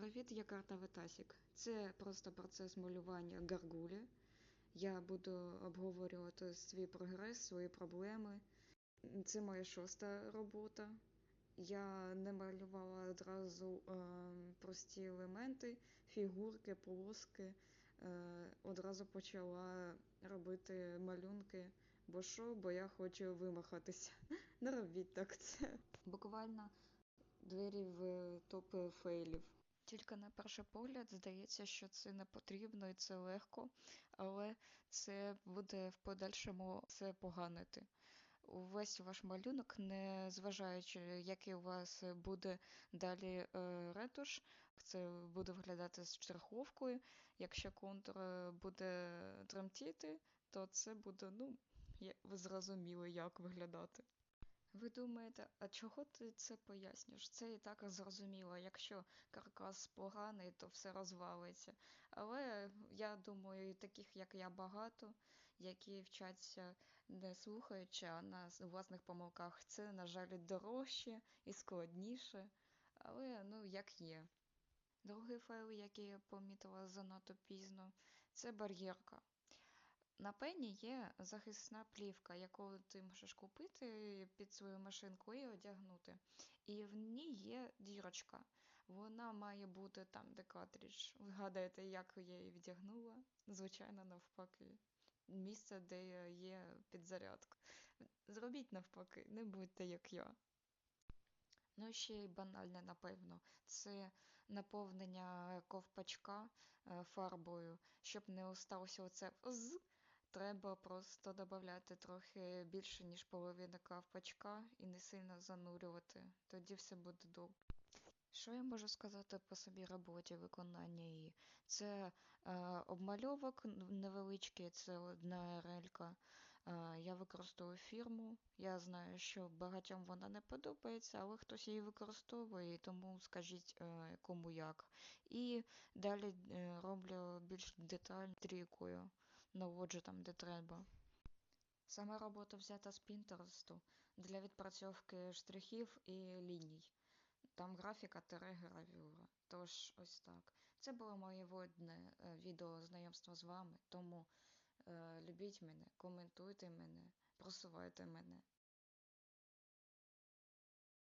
Привіт, я карта Ветасік. Це просто процес малювання гаргулі. Я буду обговорювати свій прогрес, свої проблеми. Це моя шоста робота. Я не малювала одразу е, прості елементи, фігурки, полоски. Е, одразу почала робити малюнки. Бо що, бо я хочу вимахатися. Не робіть так це. Буквально двері в топ фейлів. Тільки на перший погляд здається, що це не потрібно і це легко, але це буде в подальшому все поганити. Увесь ваш малюнок, не зважаючи, який у вас буде далі е, ретуш, це буде виглядати з штриховкою. Якщо контур е, буде тремтіти, то це буде, ну, ви зрозуміли, як виглядати. Ви думаєте, а чого ти це пояснюєш? Це і так зрозуміло. Якщо каркас поганий, то все розвалиться. Але я думаю, таких, як я, багато, які вчаться не слухаючи, а на власних помилках. Це, на жаль, дорожче і складніше. Але ну як є. Другий файл, який я помітила занадто пізно, це бар'єрка. На пені є захисна плівка, яку ти можеш купити під свою машинку і одягнути. І в ній є дірочка. Вона має бути там, де картридж. Вгадайте, як я її вдягнула? Звичайно, навпаки. Місце, де є підзарядка. Зробіть навпаки, не будьте як я. Ну, ще й банальне, напевно, це наповнення ковпачка е, фарбою, щоб не осталося оце з. Треба просто додати трохи більше, ніж половина ковпачка і не сильно занурювати. Тоді все буде добре. Що я можу сказати по собі роботі виконання її? Це е, обмальовок невеличкий, це одна релька. Е, я використовую фірму. Я знаю, що багатьом вона не подобається, але хтось її використовує, тому скажіть е, кому як. І далі е, роблю більш детально трійкою, наводжу там, де треба. Сама робота взята з Пінтересту для відпрацьовки штрихів і ліній. Там графіка гравюра. Тож ось так. Це було моє водне е, відео знайомство з вами. Тому е, любіть мене, коментуйте мене, просувайте мене.